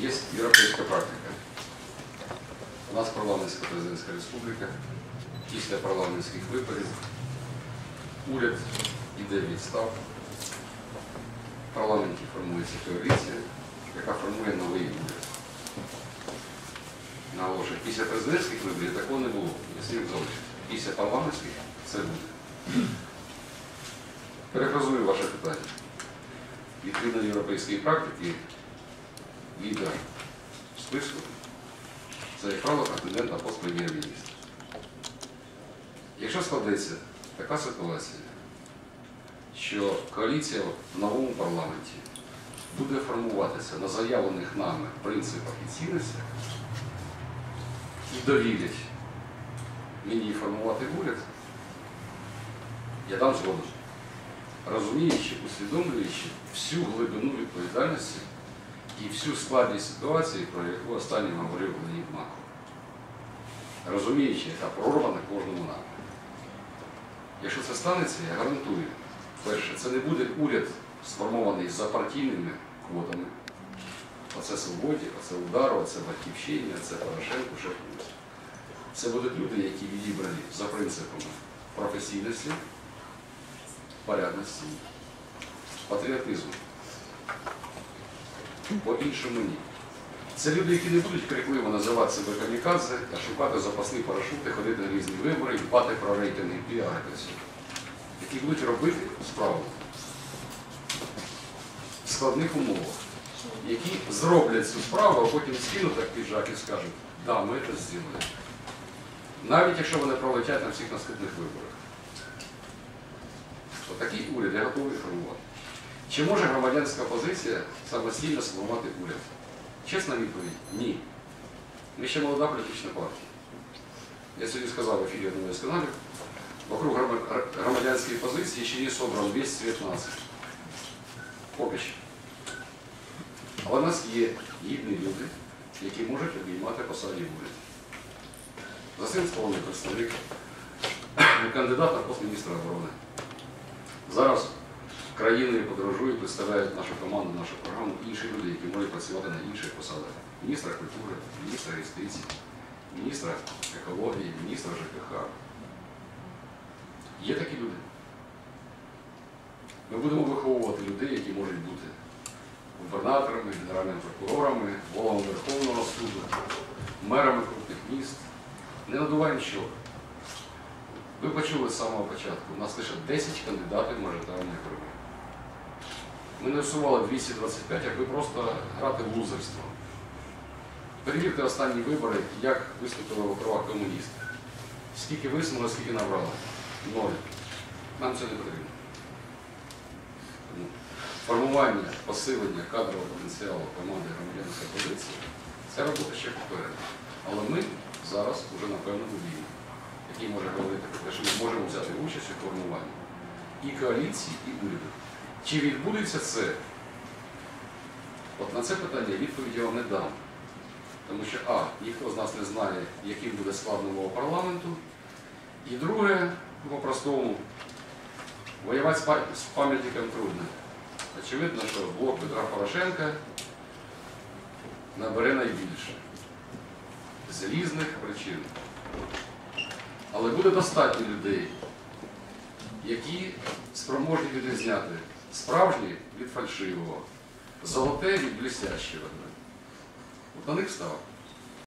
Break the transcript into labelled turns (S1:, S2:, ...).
S1: Є європейська практика. У нас парламентська президентська республіка. Після парламентських виборів уряд іде в відставку. В парламенті формується коаліція, яка формує новий уряд. Наголошую, після президентських виборів такого не було. Я слів залишити. Після парламентських це буде. Перефразую ваше питання. Відповідно європейської практики, лідер списку це, як кандидат на пост прем'єр-міністра. Якщо складеться така ситуація, що коаліція в новому парламенті буде формуватися на заявлених нами принципах і цінностях і довірять мені формувати уряд, я дам згоду розуміючи, усвідомлюючи всю глибину відповідальності і всю складність ситуації, про яку останнім говорив Леонід Маков. Розуміючи, яка прорва на кожному напрямку. Якщо це станеться, я гарантую, перше, це не буде уряд сформований за партійними квотами. Оце Свободі, оце Удару, оце Батьківщині, оце Порошенко, ще хтось. Це будуть люди, які відібрані за принципами професійності, порядності, патріотизму. По-іншому ні. Це люди, які не будуть крикливо називати себе камікадзе, а шукати запасні парашути, ходити на різні вибори, дбати про рейтинги, піаритися. Які будуть робити справу в складних умовах, які зроблять цю справу, а потім скинуть так піджак і скажуть, да, ми це зробили. Навіть якщо вони пролетять на всіх наступних виборах. Що такий уряд я готовий формувати. Чи може громадянська позиція самостійно сформувати уряд? Чесна відповідь ні. Ми ще молода політична партія. Я сьогодні сказав в ефірі одного із каналів, вокруг громадянської позиції ще не собран весь світ нації. Поки що. Але в нас є гідні люди, які можуть обіймати посаді в уряді. За цим столом представник, кандидат на пост міністра оборони. Зараз країною подорожують, представляють нашу команду, нашу програму інші люди, які можуть працювати на інших посадах. Міністра культури, міністра юстиції, міністра екології, міністра ЖКХ. Є такі люди. Ми будемо виховувати людей, які можуть бути губернаторами, генеральними прокурорами, головами Верховного суду, мерами крупних міст. Не надуваємо що. Ви почули з самого початку, у нас лише 10 кандидатів в мажоритарних виборів. Ми не усували 225, як ви просто грати в лузерство. Перевірте останні вибори, як виступили в округах комуністи. Скільки висунули, скільки набрали? Ноль. Нам це не потрібно. Формування, посилення кадрового потенціалу команди громадянської позиції це робота ще попереду. Але ми зараз вже на певному рівні, який може говорити про те, що ми можемо взяти участь у формуванні і коаліції, і уряду. Чи відбудеться це? От на це питання відповіді я вам не дам. Тому що, а, ніхто з нас не знає, яким буде склад нового парламенту. І друге, по-простому, воювати з пам'ятником трудно. Очевидно, що блок Петра Порошенка набере найбільше з різних причин. Але буде достатньо людей, які спроможні відрізняти справжнє від фальшивого, золоте від блістящого. От на них став.